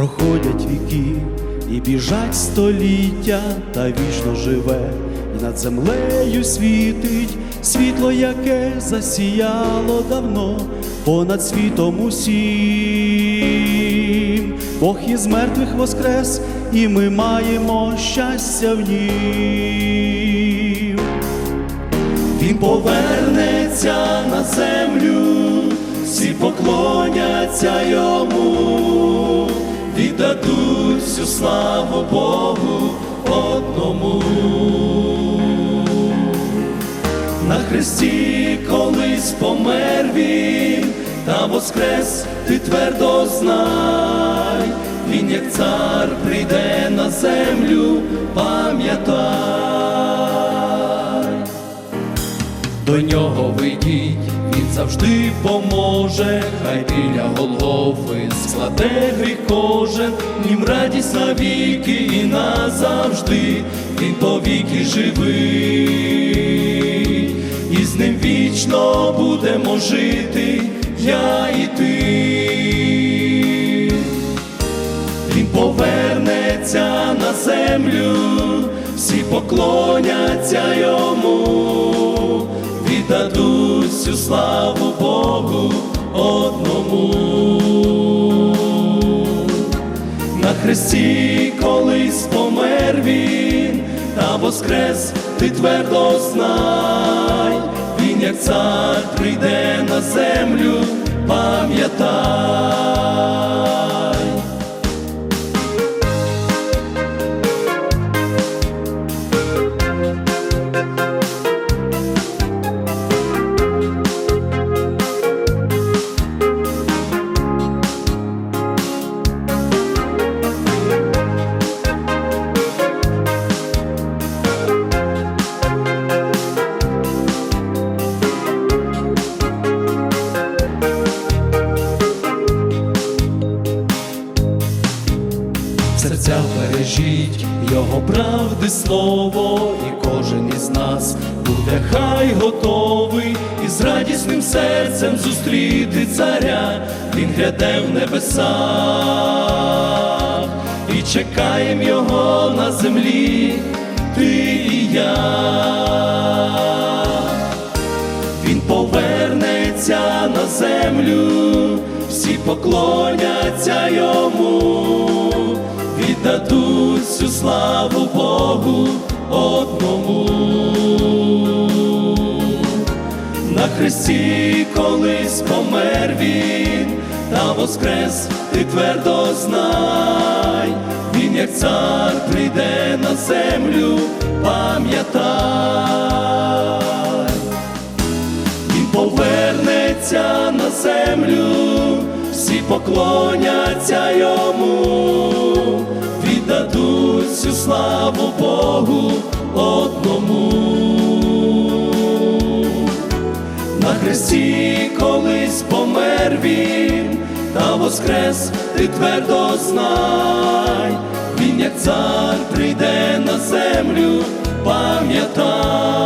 проходять віки, і біжать століття, та вічно живе, і над землею світить світло, яке засіяло давно понад світом усім. Бог із мертвих воскрес, і ми маємо щастя в нім. Він повернеться на землю, всі поклоняться йому, віддадуть всю славу Богу одному. На хресті колись помер він, та воскрес ти твердо знай, він як цар прийде на землю, пам'ятай. До нього вийдіть, завжди поможе, хай біля Голгофи складе гріх кожен, нім радість навіки і назавжди, він повіки живий, і з ним вічно будемо жити, я і ти. Він повернеться на землю, всі поклоняться йому, віддадуть всю славу Богу одному. На хресті колись помер він, та воскрес ти твердо знай, він як цар прийде на землю, пам'ятай. Серця бережіть. Його правди слово, і кожен із нас буде хай готовий. І з радісним серцем зустріти царя, він гряде в небесах, і чекаєм його на землі, ти і я. Він повернеться на землю, всі поклоняться йому, віддадуть всю славу Богу одному. На хресті колись помер він, та воскрес ти твердо знай, він як цар прийде на землю, пам'ятай. Він повернеться на землю, всі поклоняться йому, всю славу Богу одному. На хресті колись помер він, та воскрес ти твердо знай, він як цар прийде на землю, пам'ятай.